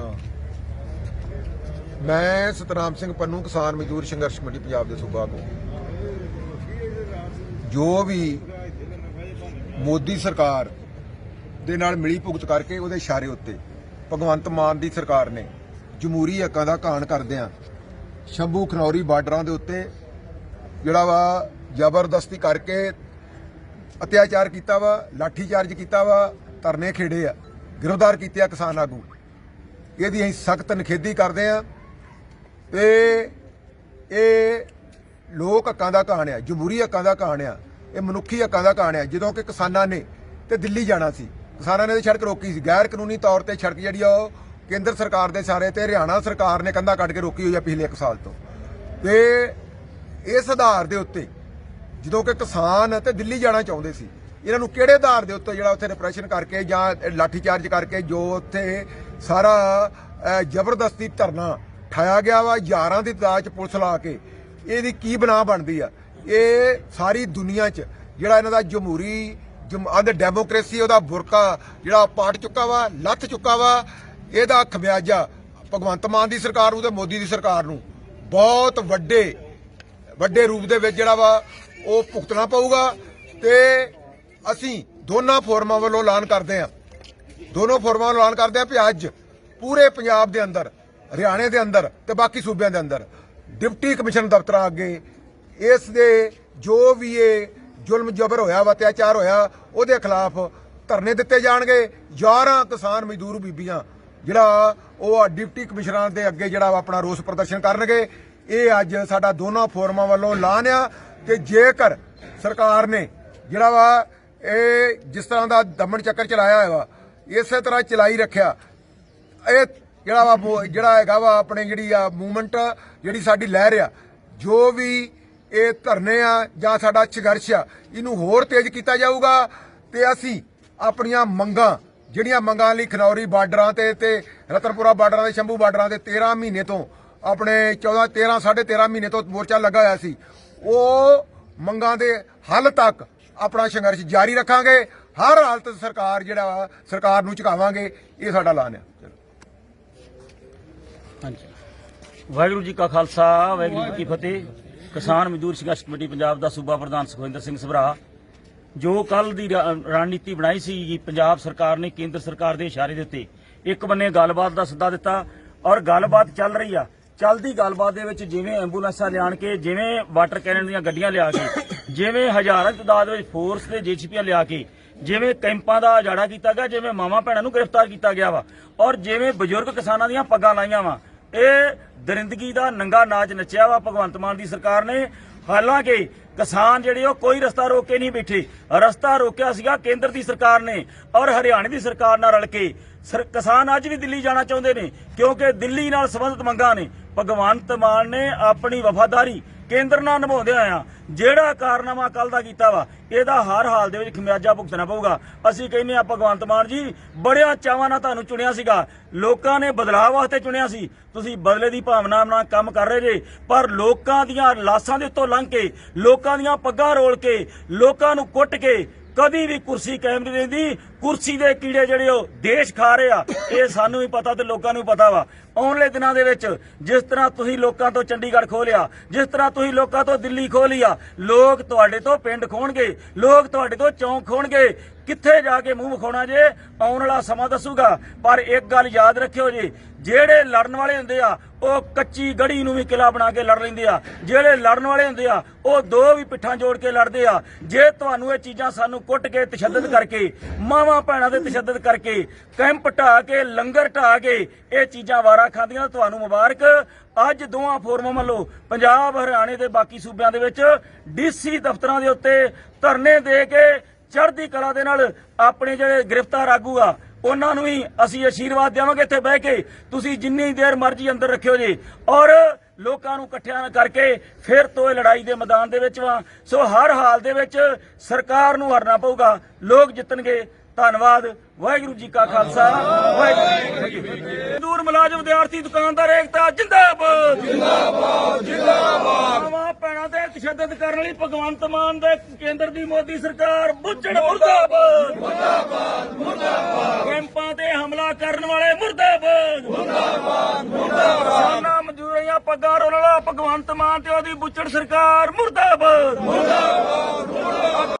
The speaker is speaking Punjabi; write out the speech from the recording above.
ਹਾਂ। ਮੈਂ ਸਤਨਾਮ ਸਿੰਘ ਪੰਨੂ, ਕਿਸਾਨ ਮਜ਼ਦੂਰ ਸੰਘਰਸ਼ ਕਮੇਟੀ ਪੰਜਾਬ ਦੇ ਸੂਬਾ ਤੋਂ ਜੋ ਵੀ ਮੋਦੀ ਸਰਕਾਰ ਦੇ ਨਾਲ ਮਿਲੀ ਭੁਗਤ ਕਰਕੇ ਉਹਦੇ ਇਸ਼ਾਰੇ ਉੱਤੇ, ਭਗਵੰਤ ਮਾਨ ਦੀ ਸਰਕਾਰ ਨੇ ਜਮਹੂਰੀ ਹੱਕਾਂ ਦਾ ਘਾਣ ਕਰਦਿਆਂ ਸ਼ੰਭੂ ਖਨੌਰੀ ਬਾਰਡਰਾਂ ਦੇ ਉੱਤੇ ਜਿਹੜਾ ਵਾ ਜ਼ਬਰਦਸਤੀ ਕਰਕੇ ਅਤਿਆਚਾਰ ਕੀਤਾ ਵਾ, ਲਾਠੀਚਾਰਜ ਕੀਤਾ ਵਾ, ਧਰਨੇ ਖੇੜੇ ਆ, ਗ੍ਰਿਫਤਾਰ ਕੀਤੇ ਆ ਕਿਸਾਨ ਆਗੂ ਇਹਦੀ ਅਸੀਂ ਸਖਤ ਨਿਖੇਧੀ ਕਰਦੇ ਆ ਤੇ ਇਹ ਲੋਕ ਹੱਕਾਂ ਦਾ ਕਹਾਣ ਆ, ਜਮਹੂਰੀ ਹੱਕਾਂ ਦਾ ਕਹਾਣ ਆ, ਇਹ ਮਨੁੱਖੀ ਹੱਕਾਂ ਦਾ ਕਹਾਣ ਆ। ਜਦੋਂ ਕਿ ਕਿਸਾਨਾਂ ਨੇ ਤੇ ਦਿੱਲੀ ਜਾਣਾ ਸੀ, ਕਿਸਾਨਾਂ ਨੇ ਤੇ ਸੜਕ ਰੋਕੀ ਸੀ। ਗੈਰ ਕਾਨੂੰਨੀ ਤੌਰ ਤੇ ਸੜਕ ਜਿਹੜੀ ਆ ਉਹ ਕੇਂਦਰ ਸਰਕਾਰ ਦੇ ਸਾਰੇ ਤੇ ਹਰਿਆਣਾ ਸਰਕਾਰ ਨੇ ਕੰਧਾ ਕੱਢ ਕੇ ਰੋਕੀ ਹੋਈ ਆ ਪਿਛਲੇ 1 ਸਾਲ ਤੋਂ। ਤੇ ਇਸ ਆਧਾਰ ਦੇ ਉੱਤੇ ਜਦੋਂ ਕਿ ਕਿਸਾਨ ਤੇ ਦਿੱਲੀ ਜਾਣਾ ਚਾਹੁੰਦੇ ਸੀ, ਇਹਨਾਂ ਨੂੰ ਕਿਹੜੇ ਆਧਾਰ ਦੇ ਉੱਤੇ ਜਿਹੜਾ ਉੱਥੇ ਰਿਪਰੈਸ਼ਨ ਕਰਕੇ ਜਾਂ ਲਾਠੀ ਚਾਰਜ ਕਰਕੇ ਜੋ ਉੱਥੇ ਸਾਰਾ ਜ਼ਬਰਦਸਤੀ ਧਰਨਾ ਠਾਇਆ ਗਿਆ ਵਾ ਹਜ਼ਾਰਾਂ ਦੀ ਤਾਦਾਦ ਚ ਪੁਲਿਸ ਲਾ ਕੇ। ਇਹਦੀ ਕੀ ਬਣਾ ਬਣਦੀ ਆ? ਇਹ ਸਾਰੀ ਦੁਨੀਆ 'ਚ ਜਿਹੜਾ ਇਹਨਾਂ ਦਾ ਜਮਹੂਰੀ ਆਂਦੇ ਡੈਮੋਕ੍ਰੇਸੀ ਉਹਦਾ ਬੁਰਕਾ ਜਿਹੜਾ ਪਾਟ ਚੁੱਕਾ ਵਾ, ਲੱਥ ਚੁੱਕਾ ਵਾ, ਇਹਦਾ ਖਮਿਆਜਾ ਭਗਵੰਤ ਮਾਨ ਦੀ ਸਰਕਾਰ ਨੂੰ ਤੇ ਮੋਦੀ ਦੀ ਸਰਕਾਰ ਨੂੰ। ਬਹੁਤ ਵੱਡੇ ਵੱਡੇ ਰੂਪ ਦੇ ਵਿੱਚ ਜਿਹੜਾ ਵਾ, ਉਹ ਭੁਗਤਣਾ ਪਊਗਾ ਤੇ ਅਸੀਂ ਦੋਨਾਂ ਫੋਰਮਾਂ ਵੱਲੋਂ ਐਲਾਨ ਕਰਦੇ ਹਾਂ। ਦੋਨੋਂ ਫੋਰਮਾਂ ਵੱਲੋਂ ਐਲਾਨ ਕਰਦੇ ਹਾਂ ਵੀ ਅੱਜ ਪੂਰੇ ਪੰਜਾਬ ਦੇ ਅੰਦਰ, ਹਰਿਆਣੇ ਦੇ ਅੰਦਰ ਤੇ ਬਾਕੀ ਸੂਬਿਆਂ ਦੇ ਅੰਦਰ ਡਿਪਟੀ ਕਮਿਸ਼ਨਰ ਦਫ਼ਤਰਾਂ ਅੱਗੇ ਇਸ ਦੇ ਜੋ ਵੀ ਇਹ ਜ਼ੁਲਮ ਜਬਰ ਹੋਇਆ ਵਾ ਅਤਿਆਚਾਰ ਹੋਇਆ, ਉਹਦੇ ਖਿਲਾਫ ਧਰਨੇ ਦਿੱਤੇ ਜਾਣਗੇ। 11 ਕਿਸਾਨ ਮਜ਼ਦੂਰ ਬੀਬੀਆਂ, ਜਿਹੜਾ ਉਹ ਡਿਪਟੀ ਕਮਿਸ਼ਨਰਾਂ ਦੇ ਅੱਗੇ ਜਿਹੜਾ ਵਾ ਆਪਣਾ ਰੋਸ ਪ੍ਰਦਰਸ਼ਨ ਕਰਨਗੇ। ਇਹ ਅੱਜ ਸਾਡਾ ਦੋਨਾਂ ਫੋਰਮਾਂ ਵੱਲੋਂ ਐਲਾਨ ਆ ਕਿ ਜੇਕਰ ਸਰਕਾਰ ਨੇ ਜਿਹੜਾ ਵਾ, ਇਹ ਜਿਸ ਤਰ੍ਹਾਂ ਦਾ ਦਮਨ ਚੱਕਰ ਚਲਾਇਆ ਹੋਇਆ ਵਾ, ਇਸੇ ਤਰ੍ਹਾਂ ਚਲਾਈ ਰੱਖਿਆ ਇਹ ਜਿਹੜਾ ਵਾ ਜਿਹੜਾ ਹੈਗਾ ਵਾ ਆਪਣੇ ਜਿਹੜੀ ਆ ਮੂਵਮੈਂਟ ਜਿਹੜੀ ਸਾਡੀ ਲਹਿਰ ਆ, ਜੋ ਵੀ ਇਹ ਧਰਨੇ ਆ ਜਾਂ ਸਾਡਾ ਸੰਘਰਸ਼ ਆ, ਇਹਨੂੰ ਹੋਰ ਤੇਜ਼ ਕੀਤਾ ਜਾਊਗਾ ਤੇ ਅਸੀਂ ਆਪਣੀਆਂ ਮੰਗਾਂ, ਜਿਹੜੀਆਂ ਮੰਗਾਂ ਲਈ ਖਨੌਰੀ ਬਾਰਡਰਾਂ ਤੇ ਤੇ ਰਤਨਪੁਰਾ ਬਾਰਡਰਾਂ ਤੇ, ਸ਼ੰਭੂ ਬਾਰਡਰਾਂ ਤੇ 13 ਮਹੀਨੇ ਤੋਂ, ਆਪਣੇ 14 13 13.5 ਮਹੀਨੇ ਤੋਂ ਮੋਰਚਾ ਲੱਗਾ ਹੋਇਆ ਸੀ, ਉਹ ਮੰਗਾਂ ਦੇ ਹੱਲ ਤੱਕ ਆਪਣਾ ਸੰਘਰਸ਼ ਜਾਰੀ ਰੱਖਾਂਗੇ, ਹਰ ਹਾਲਤ ਸਰਕਾਰ ਜਿਹੜਾ ਵਾ, ਸਰਕਾਰ ਨੂੰ ਝੁਕਾਵਾਂਗੇ, ਇਹ ਸਾਡਾ ਐਲਾਨ ਹੈ ਚਲੋ ਹਾਂਜੀ। ਵਾਹਿਗੁਰੂ ਜੀ ਕਾ ਖਾਲਸਾ, ਵਾਹਿਗੁਰੂ ਜੀ ਕੀ ਫਤਿਹ। ਕਿਸਾਨ ਮਜ਼ਦੂਰ ਸੰਘਰਸ਼ ਕਮੇਟੀ ਪੰਜਾਬ ਦਾ ਸੂਬਾ ਪ੍ਰਧਾਨ ਸੁਖਵਿੰਦਰ ਸਿੰਘ ਸਭਰਾ, ਜੋ ਕੱਲ ਦੀ ਰਣਨੀਤੀ ਬਣਾਈ ਸੀ ਪੰਜਾਬ ਸਰਕਾਰ ਨੇ ਕੇਂਦਰ ਸਰਕਾਰ ਦੇ ਇਸ਼ਾਰੇ ਦੇ ਉੱਤੇ ਇੱਕ ਬੰਨੇ ਗੱਲਬਾਤ ਦਾ ਸੱਦਾ ਦਿੱਤਾ ਔਰ ਗੱਲਬਾਤ ਚੱਲ ਰਹੀ ਆ। ਚੱਲਦੀ ਗੱਲਬਾਤ ਦੇ ਵਿੱਚ ਜਿਵੇਂ ਐਂਬੂਲੈਂਸਾਂ ਲਿਆਣ ਕੇ, ਜਿਵੇਂ ਵਾਟਰ ਕੈਨਨ ਦੀਆਂ ਗੱਡੀਆਂ ਲਿਆ ਕੇ, ਜਿਵੇਂ ਹਜ਼ਾਰਾਂ ਦੀ ਤਾਦਾਦ ਵਿੱਚ ਫੋਰਸ ਤੇ ਜੀਸੀਪੀਆਂ ਲਿਆ ਕੇ, ਜਿਵੇਂ ਕੈਂਪਾਂ ਦਾ ਉਜਾੜਾ ਕੀਤਾ ਗਿਆ, ਜਿਵੇਂ ਮਾਵਾਂ ਭੈਣਾਂ ਨੂੰ ਗ੍ਰਿਫਤਾਰ ਕੀਤਾ ਗਿਆ ਵਾ ਔਰ ਜਿਵੇਂ ਬਜ਼ੁਰਗ ਕਿਸਾਨਾਂ ਦੀਆਂ ਪੱਗਾਂ ਲਾਈਆਂ ਵਾ ਇਹ ਦਰਿੰਦਗੀ ਦਾ ਨੰਗਾ ਨਾਚ ਨੱਚਿਆ ਵਾ ਭਗਵੰਤ ਮਾਨ ਦੀ ਸਰਕਾਰ ਨੇ। ਹਾਲਾਂਕਿ ਕਿਸਾਨ ਜਿਹੜੇ ਉਹ ਕੋਈ ਰਸਤਾ ਰੋਕ ਕੇ ਨਹੀਂ ਬੈਠੇ। ਰਸਤਾ ਰੋਕਿਆ ਸੀਗਾ ਕੇਂਦਰ ਦੀ ਸਰਕਾਰ ਨੇ ਔਰ ਹਰਿਆਣੇ ਦੀ ਸਰਕਾਰ ਨਾਲ ਰਲ ਕੇ। ਕਿਸਾਨ ਅੱਜ ਵੀ ਦਿੱਲੀ ਜਾਣਾ ਚਾਹੁੰਦੇ ਨੇ ਕਿਉਂਕਿ ਦਿੱਲੀ ਨਾਲ ਸੰਬੰਧਿਤ ਮੰਗਾਂ ਨੇ। ਭਗਵੰਤ ਮਾਨ ਨੇ ਆਪਣੀ ਵਫਾਦਾਰੀ ਕੇਂਦਰ ਨਾਲ ਨਿਭਾਉਂਦੇ ਆ ਜਿਹੜਾ ਕਾਰਨਾਮਾ ਕੱਲ ਦਾ ਕੀਤਾ ਵਾ, ਇਹਦਾ ਹਰ ਹਾਲ ਦੇ ਵਿੱਚ ਖਮਿਆਜਾ ਭੁਗਤਣਾ ਪਊਗਾ। ਅਸੀਂ ਕਹਿੰਦੇ ਆ ਭਗਵੰਤ ਮਾਨ ਜੀ, ਬੜਿਆਂ ਚਾਵਾਂ ਨਾਲ ਤੁਹਾਨੂੰ ਚੁਣਿਆ ਸੀਗਾ। ਲੋਕਾਂ ਨੇ ਬਦਲਾਅ ਵਾਸਤੇ ਚੁਣਿਆ ਸੀ। ਤੁਸੀਂ ਬਦਲੇ ਦੀ ਭਾਵਨਾ ਨਾਲ ਕੰਮ ਕਰ ਰਹੇ ਜੇ, ਪਰ ਲੋਕਾਂ ਦੀਆਂ ਲਾਸਾਂ ਦੇ ਉੱਤੋਂ ਲੰਘ ਕੇ, ਲੋਕਾਂ ਦੀਆਂ ਪੱਗਾਂ ਰੋਲ ਕੇ, ਲੋਕਾਂ ਨੂੰ ਕੁੱਟ ਕੇ, ਕਦੀ ਵੀ ਕੁਰਸੀ ਕਾਇਮ ਨਹੀਂ ਰਹਿੰਦੀ। ਕੁਰਸੀ ਦੇ ਕੀੜੇ ਜਿਹੜੇ ਉਹ ਦੇਸ਼ ਖਾ ਰਹੇ ਆ, ਇਹ ਸਾਨੂੰ ਵੀ ਪਤਾ ਤੇ ਲੋਕਾਂ ਨੂੰ ਪਤਾ ਵਾ। ਆਉਣ ਵਾਲੇ ਦਿਨਾਂ ਦੇ ਵਿੱਚ ਜਿਸ ਤਰ੍ਹਾਂ ਤੁਸੀਂ ਲੋਕਾਂ ਤੋਂ ਚੰਡੀਗੜ੍ਹ ਖੋਲਿਆ, ਜਿਸ ਤਰ੍ਹਾਂ ਤੁਸੀਂ ਲੋਕਾਂ ਤੋਂ ਦਿੱਲੀ ਖੋਲਿਆ ਲੋਕ ਤੁਹਾਡੇ ਤੋਂ ਪਿੰਡ ਖੋਣਗੇ, ਲੋਕ ਤੁਹਾਡੇ ਤੋਂ ਚੌਂਕ ਖੋਣਗੇ। ਕਿੱਥੇ ਜਾ ਕੇ ਮੂੰਹ ਵਿਖਾਉਣਾ ਜੇ, ਆਉਣ ਵਾਲਾ ਸਮਾਂ ਦੱਸੂਗਾ। ਪਰ ਇੱਕ ਗੱਲ ਯਾਦ ਰੱਖਿਓ ਜੀ, ਜਿਹੜੇ ਲੜਨ ਵਾਲੇ ਹੁੰਦੇ ਆ, ਉਹ ਕੱਚੀ ਗੜੀ ਨੂੰ ਵੀ ਕਿਲਾ ਬਣਾ ਕੇ ਲੜ ਲੈਂਦੇ ਆ। ਜਿਹੜੇ ਲੜਨ ਵਾਲੇ ਹੁੰਦੇ ਆ, ਉਹ ਦੋ ਵੀ ਪਿੱਠਾਂ ਜੋੜ ਕੇ ਲੜਦੇ ਆ। ਜੇ ਤੁਹਾਨੂੰ ਇਹ ਚੀਜ਼ਾਂ ਸਾਨੂੰ ਕੁੱਟ ਕੇ ਤਸ਼ੱਦਦ ਕਰਕੇ ਮਾਵਾਂ ਭੈਣਾਂ ਦੇ ਤਸ਼ੱਦਦ ਕਰਕੇ ਕੈਂਪ ਢਾ ਕੇ, ਲੰਗਰ ਢਾ ਕੇ ਇਹ ਚੀਜ਼ਾਂ ਵਾਰਾ ਖਾਂਦੀਆਂ। ਤੁਹਾਨੂੰ ਮੁਬਾਰਕ। ਅੱਜ ਦੋਵਾਂ ਫੋਰਮਾਂ ਵੱਲੋਂ ਪੰਜਾਬ, ਹਰਿਆਣੇ ਤੇ ਬਾਕੀ ਸੂਬਿਆਂ ਦੇ ਵਿੱਚ ਡੀਸੀ ਦਫ਼ਤਰਾਂ ਦੇ ਉੱਤੇ ਧਰਨੇ ਦੇ ਕੇ ਚੜ੍ਹਦੀ ਕਲਾ ਦੇ ਨਾਲ ਆਪਣੇ ਜਿਹੜੇ ਗ੍ਰਿਫਤਾਰ ਆਗੂ ਆ, ਉਹਨਾਂ ਨੂੰ ਵੀ ਅਸੀਂ ਅਸ਼ੀਰਵਾਦ ਦੇਵਾਂਗੇ ਇੱਥੇ ਬਹਿ ਕੇ। ਤੁਸੀਂ ਜਿੰਨੀ ਦੇਰ ਮਰਜ਼ੀ ਅੰਦਰ ਰੱਖਿਓ ਜੀ। ਔਰ ਲੋਕਾਂ ਨੂੰ ਇਕੱਠਿਆਂ ਕਰਕੇ ਫਿਰ ਤੋਂ ਇਹ ਲੜਾਈ ਦੇ ਮੈਦਾਨ ਦੇ ਵਿੱਚ ਵਾਂ। ਸੋ ਹਰ ਹਾਲ ਦੇ ਵਿੱਚ ਸਰਕਾਰ ਨੂੰ ਹਰਨਾ ਪਊਗਾ। ਲੋਕ ਜਿੱਤਣਗੇ। ਧੰਨਵਾਦ ਵਾਹਿਗੁਰੂ ਜੀ ਕਾ ਖਾਲਸਾ ਵਾਹਿਗੁਰੂ ਜੀ ਕੀ ਫਤਿਹ। ਦੂਰ ਮੁਲਾਜ਼ਮ ਵਿਦਿਆਰਥੀ ਦੁਕਾਨਦਾਰ ਏਕਤਾ ਜਿੰਦਾਬਾਦ। ਜਿੰਦਾਬਾਦ ਜਿੰਦਾਬਾਦ। ਮਾਂ ਭੈਣਾਂ ਤੇ ਤਸ਼ੱਦਦ ਕਰਨ ਲਈ ਭਗਵੰਤ ਮਾਨ ਦੇ ਕੇਂਦਰ ਦੀ ਮੋਦੀ ਸਰਕਾਰ ਬੁੱਝਣ ਮੁਰਦਾਬਾਦ। ਮੁਰਦਾਬਾਦ ਮੁਰਦਾਬਾਦ। ਕੈਂਪਾਂ ਤੇ ਹਮਲਾ ਕਰਨ ਵਾਲੇ ਮੁਰਦਾਬਾਦ।